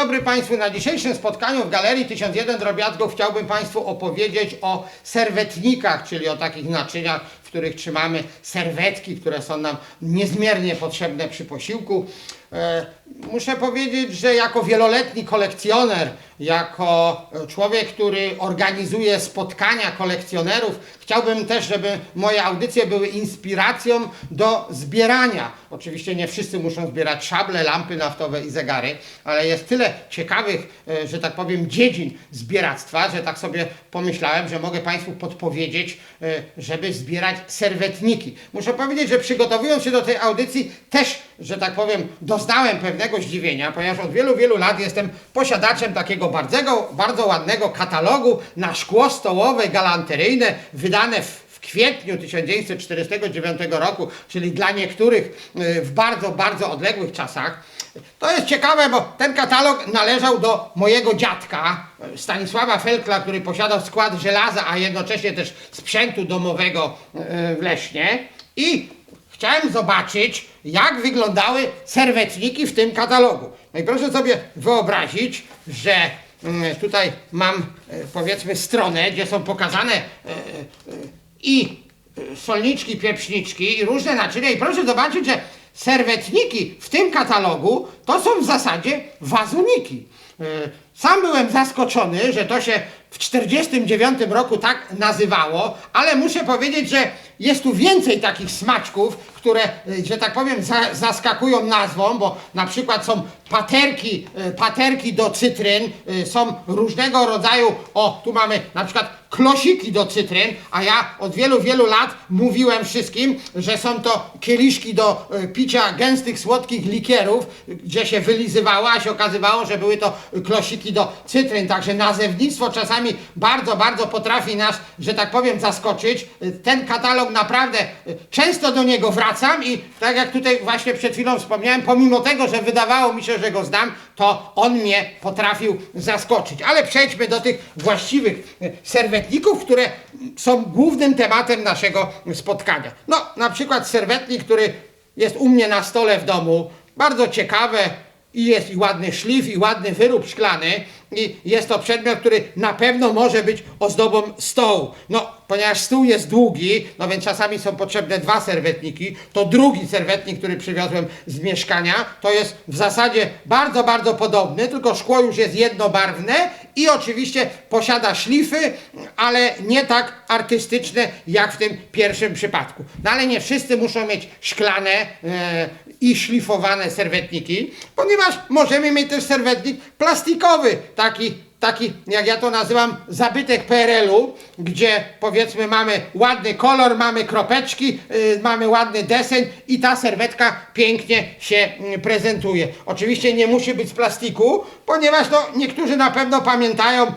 dobry Państwu. Na dzisiejszym spotkaniu w Galerii 1001 Drobiazgów chciałbym Państwu opowiedzieć o serwetnikach, czyli o takich naczyniach, których trzymamy serwetki, które są nam niezmiernie potrzebne przy posiłku. E, muszę powiedzieć, że jako wieloletni kolekcjoner, jako człowiek, który organizuje spotkania kolekcjonerów, chciałbym też, żeby moje audycje były inspiracją do zbierania. Oczywiście nie wszyscy muszą zbierać szable, lampy naftowe i zegary, ale jest tyle ciekawych, e, że tak powiem, dziedzin zbieractwa, że tak sobie pomyślałem, że mogę Państwu podpowiedzieć, e, żeby zbierać serwetniki. Muszę powiedzieć, że przygotowując się do tej audycji, też, że tak powiem, doznałem pewnego zdziwienia, ponieważ od wielu, wielu lat jestem posiadaczem takiego bardzo, bardzo ładnego katalogu na szkło stołowe galanteryjne, wydane w kwietniu 1949 roku, czyli dla niektórych y, w bardzo, bardzo odległych czasach. To jest ciekawe, bo ten katalog należał do mojego dziadka, y, Stanisława Felkla, który posiadał skład żelaza, a jednocześnie też sprzętu domowego y, w Lesznie. I chciałem zobaczyć, jak wyglądały serwetniki w tym katalogu. No i proszę sobie wyobrazić, że mm, tutaj mam powiedzmy stronę, gdzie są pokazane i e, solniczki, pieprzniczki i różne naczynia i proszę zobaczyć, że serwetniki w tym katalogu to są w zasadzie wazoniki. Sam byłem zaskoczony, że to się w 1949 roku tak nazywało, ale muszę powiedzieć, że jest tu więcej takich smaczków, które, e, że tak powiem, za, zaskakują nazwą, bo na przykład są paterki, e, paterki do cytryn, e, są różnego rodzaju, o tu mamy na przykład klosiki do cytryn, a ja od wielu, wielu lat mówiłem wszystkim, że są to kieliszki do picia gęstych, słodkich likierów, gdzie się wylizywało, a się okazywało, że były to klosiki do cytryn, także nazewnictwo czasami bardzo, bardzo potrafi nas, że tak powiem, zaskoczyć. Ten katalog naprawdę, e, często do niego wracam i tak jak tutaj właśnie przed chwilą wspomniałem, pomimo tego, że wydawało mi się, że go znam, to on mnie potrafił zaskoczyć. Ale przejdźmy do tych właściwych e, serwetników, które są głównym tematem naszego spotkania. No, na przykład serwetnik, który jest u mnie na stole w domu, bardzo ciekawe i jest i ładny szlif, i ładny wyrób szklany i jest to przedmiot, który na pewno może być ozdobą stołu. No, ponieważ stół jest długi, no więc czasami są potrzebne dwa serwetniki, to drugi serwetnik, który przywiozłem z mieszkania, to jest w zasadzie bardzo, bardzo podobny, tylko szkło już jest jednobarwne i oczywiście posiada szlify, ale nie tak artystyczne jak w tym pierwszym przypadku. No ale nie wszyscy muszą mieć szklane e, i szlifowane serwetniki, ponieważ możemy mieć też serwetnik plastikowy, taki taki, jak ja to nazywam, zabytek PRL-u, gdzie powiedzmy mamy ładny kolor, mamy kropeczki, yy, mamy ładny deseń i ta serwetka pięknie się mm, prezentuje. Oczywiście nie musi być z plastiku, ponieważ no, niektórzy na pewno pamiętają, yy,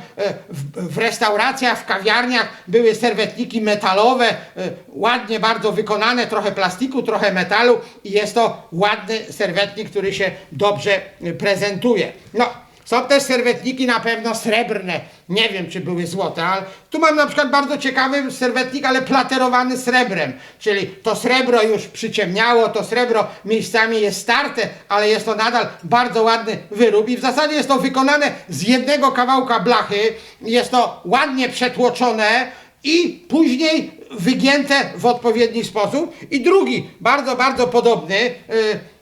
w, w restauracjach, w kawiarniach były serwetniki metalowe, yy, ładnie bardzo wykonane, trochę plastiku, trochę metalu i jest to ładny serwetnik, który się dobrze yy, prezentuje. No, są też serwetniki na pewno srebrne. Nie wiem, czy były złote, ale tu mam na przykład bardzo ciekawy serwetnik, ale platerowany srebrem. Czyli to srebro już przyciemniało, to srebro miejscami jest starte, ale jest to nadal bardzo ładny wyrób i w zasadzie jest to wykonane z jednego kawałka blachy. Jest to ładnie przetłoczone i później wygięte w odpowiedni sposób. I drugi, bardzo, bardzo podobny, yy,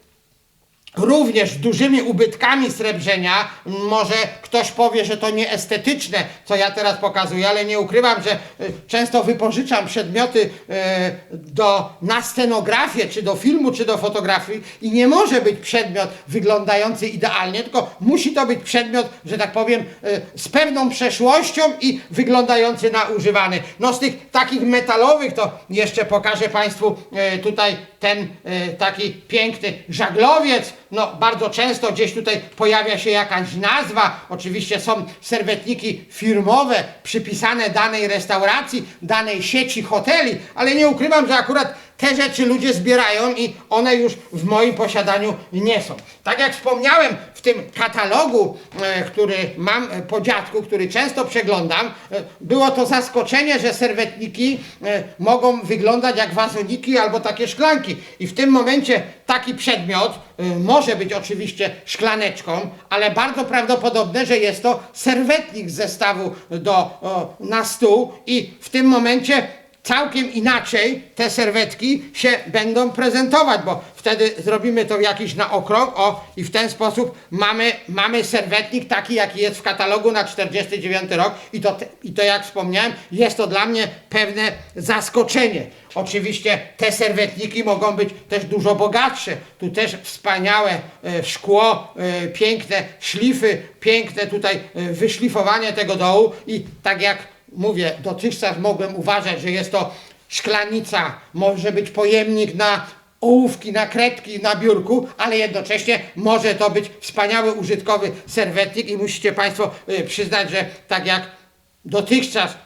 również dużymi ubytkami srebrzenia. Może ktoś powie, że to nieestetyczne, co ja teraz pokazuję, ale nie ukrywam, że y, często wypożyczam przedmioty y, do, na scenografię, czy do filmu, czy do fotografii i nie może być przedmiot wyglądający idealnie, tylko musi to być przedmiot, że tak powiem, y, z pewną przeszłością i wyglądający na używany. No z tych takich metalowych to jeszcze pokażę Państwu tutaj ten taki piękny żaglowiec, no bardzo często gdzieś tutaj pojawia się jakaś nazwa, oczywiście są serwetniki firmowe przypisane danej restauracji, danej sieci hoteli, ale nie ukrywam, że akurat te rzeczy ludzie zbierają i one już w moim posiadaniu nie są. Tak jak wspomniałem, w tym katalogu, e, który mam e, po dziadku, który często przeglądam, e, było to zaskoczenie, że serwetniki mogą wyglądać jak wazoniki albo takie szklanki. I w tym momencie taki przedmiot może być oczywiście szklaneczką, ale bardzo prawdopodobne, że jest to serwetnik z zestawu do, na stół i w tym momencie całkiem inaczej te serwetki się będą prezentować, bo wtedy zrobimy to jakiś na okrąg, o i w ten sposób mamy, mamy serwetnik taki, jaki jest w katalogu na 49 rok i to, i to jak wspomniałem, jest to dla mnie pewne zaskoczenie. Oczywiście te serwetniki mogą być też dużo bogatsze. Tu też wspaniałe e, szkło, e, piękne szlify, piękne tutaj e, wyszlifowanie tego dołu i tak jak mówię, dotychczas mogłem uważać, że jest to szklanica, może być pojemnik na ołówki, na kredki na biurku, ale jednocześnie może to być wspaniały użytkowy serwetnik i musicie Państwo y, przyznać, że tak jak dotychczas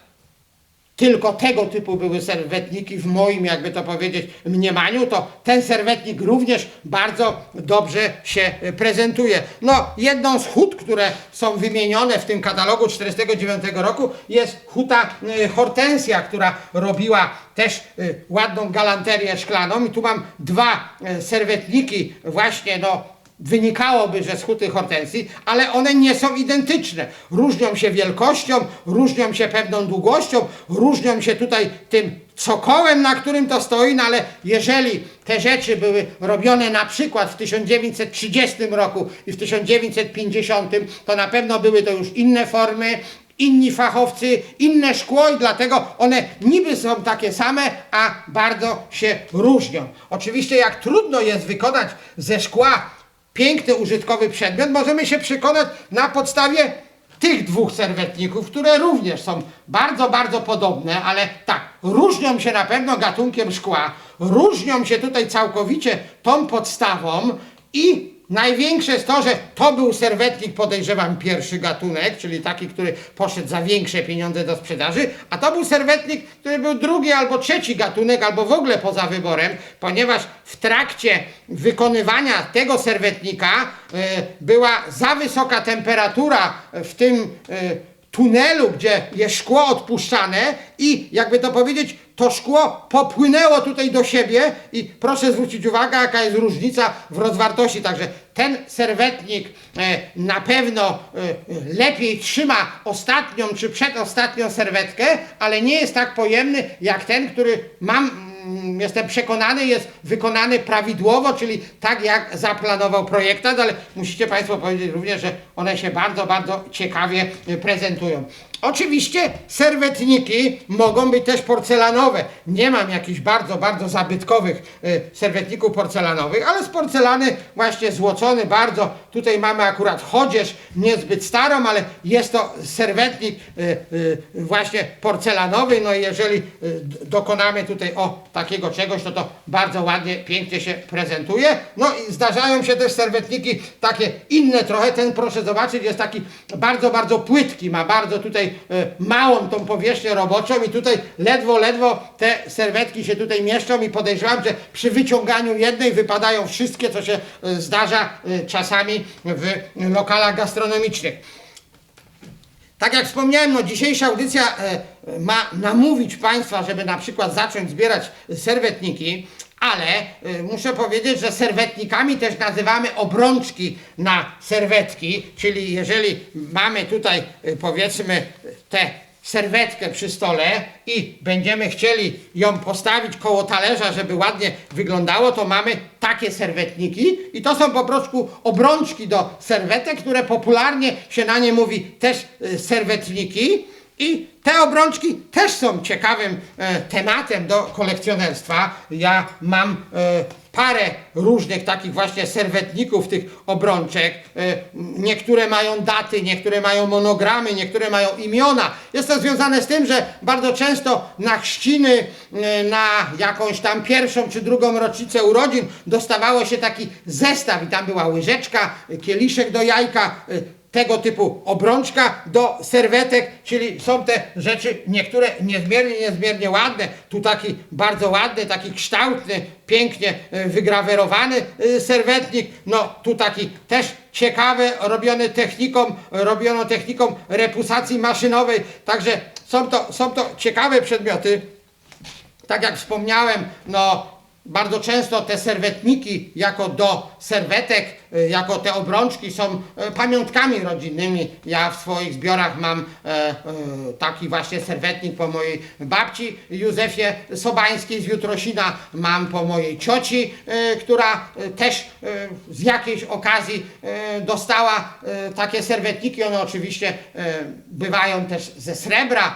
tylko tego typu były serwetniki w moim, jakby to powiedzieć, mniemaniu, to ten serwetnik również bardzo dobrze się prezentuje. No, jedną z hut, które są wymienione w tym katalogu 49 roku jest huta e, Hortensja, która robiła też e, ładną galanterię szklaną i tu mam dwa e, serwetniki właśnie, no, Wynikałoby, że z huty hortensji, ale one nie są identyczne. Różnią się wielkością, różnią się pewną długością, różnią się tutaj tym cokołem, na którym to stoi, no ale jeżeli te rzeczy były robione na przykład w 1930 roku i w 1950, to na pewno były to już inne formy, inni fachowcy, inne szkło i dlatego one niby są takie same, a bardzo się różnią. Oczywiście jak trudno jest wykonać ze szkła piękny użytkowy przedmiot, możemy się przekonać na podstawie tych dwóch serwetników, które również są bardzo, bardzo podobne, ale tak, różnią się na pewno gatunkiem szkła, różnią się tutaj całkowicie tą podstawą i Największe jest to, że to był serwetnik, podejrzewam, pierwszy gatunek, czyli taki, który poszedł za większe pieniądze do sprzedaży, a to był serwetnik, który był drugi albo trzeci gatunek, albo w ogóle poza wyborem, ponieważ w trakcie wykonywania tego serwetnika e, była za wysoka temperatura w tym e, tunelu, gdzie jest szkło odpuszczane i jakby to powiedzieć, to szkło popłynęło tutaj do siebie i proszę zwrócić uwagę, jaka jest różnica w rozwartości. Także ten serwetnik e, na pewno e, lepiej trzyma ostatnią czy przedostatnią serwetkę, ale nie jest tak pojemny jak ten, który mam jestem przekonany, jest wykonany prawidłowo, czyli tak jak zaplanował projektant, ale musicie Państwo powiedzieć również, że one się bardzo, bardzo ciekawie y, prezentują. Oczywiście serwetniki mogą być też porcelanowe. Nie mam jakichś bardzo, bardzo zabytkowych y, serwetników porcelanowych, ale z porcelany właśnie złocony bardzo. Tutaj mamy akurat chodzież, niezbyt starą, ale jest to serwetnik y, właśnie porcelanowy. No i jeżeli dokonamy tutaj o takiego czegoś, to to bardzo ładnie, pięknie się prezentuje. No i zdarzają się też serwetniki takie inne trochę. Ten proszę zobaczyć jest taki bardzo, bardzo płytki, ma bardzo tutaj e, małą tą powierzchnię roboczą i tutaj ledwo, ledwo te serwetki się tutaj mieszczą i podejrzewam, że przy wyciąganiu jednej wypadają wszystkie, co się e, zdarza e, czasami w lokalach gastronomicznych. Tak jak wspomniałem, no dzisiejsza audycja e, ma namówić Państwa, żeby na przykład zacząć zbierać serwetniki, ale e, muszę powiedzieć, że serwetnikami też nazywamy obrączki na serwetki, czyli jeżeli mamy tutaj e, powiedzmy tę serwetkę przy stole i będziemy chcieli ją postawić koło talerza, żeby ładnie wyglądało, to mamy takie serwetniki i to są po prostu obrączki do serwetek, które popularnie się na nie mówi też y, serwetniki i te obrączki też są ciekawym e, tematem do kolekcjonerstwa. Ja mam e, parę różnych takich właśnie serwetników, tych obrączek. E, niektóre mają daty, niektóre mają monogramy, niektóre mają imiona. Jest to związane z tym, że bardzo często na chrzciny, e, na jakąś tam pierwszą czy drugą rocznicę urodzin dostawało się taki zestaw i tam była łyżeczka, kieliszek do jajka, e, tego typu obrączka do serwetek, czyli są te rzeczy niektóre niezmiernie, niezmiernie ładne. Tu taki bardzo ładny, taki kształtny, pięknie e, wygrawerowany e, serwetnik. No tu taki też ciekawy, robiony techniką, robiono techniką repusacji maszynowej. Także są to, są to ciekawe przedmioty. Tak jak wspomniałem, no bardzo często te serwetniki jako do serwetek, y, jako te obrączki są e, pamiątkami rodzinnymi. Ja w swoich zbiorach mam e, e, taki właśnie serwetnik po mojej babci Józefie Sobańskiej z Jutrosina, mam po mojej cioci, e, która też z jakiejś okazji dostała takie serwetniki. One oczywiście bywają też ze srebra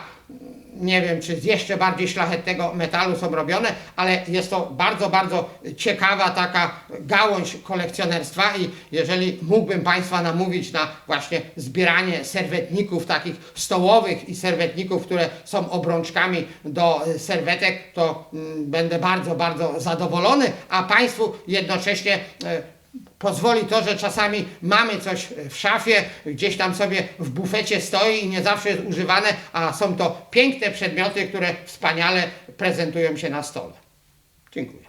nie wiem, czy z jeszcze bardziej szlachetnego metalu są robione, ale jest to bardzo, bardzo ciekawa taka gałąź kolekcjonerstwa i jeżeli mógłbym Państwa namówić na właśnie zbieranie serwetników takich stołowych i serwetników, które są obrączkami do serwetek, to mm, będę bardzo, bardzo zadowolony, a Państwu jednocześnie e, pozwoli to, że czasami mamy coś w szafie, gdzieś tam sobie w bufecie stoi i nie zawsze jest używane, a są to piękne przedmioty, które wspaniale prezentują się na stole. Dziękuję.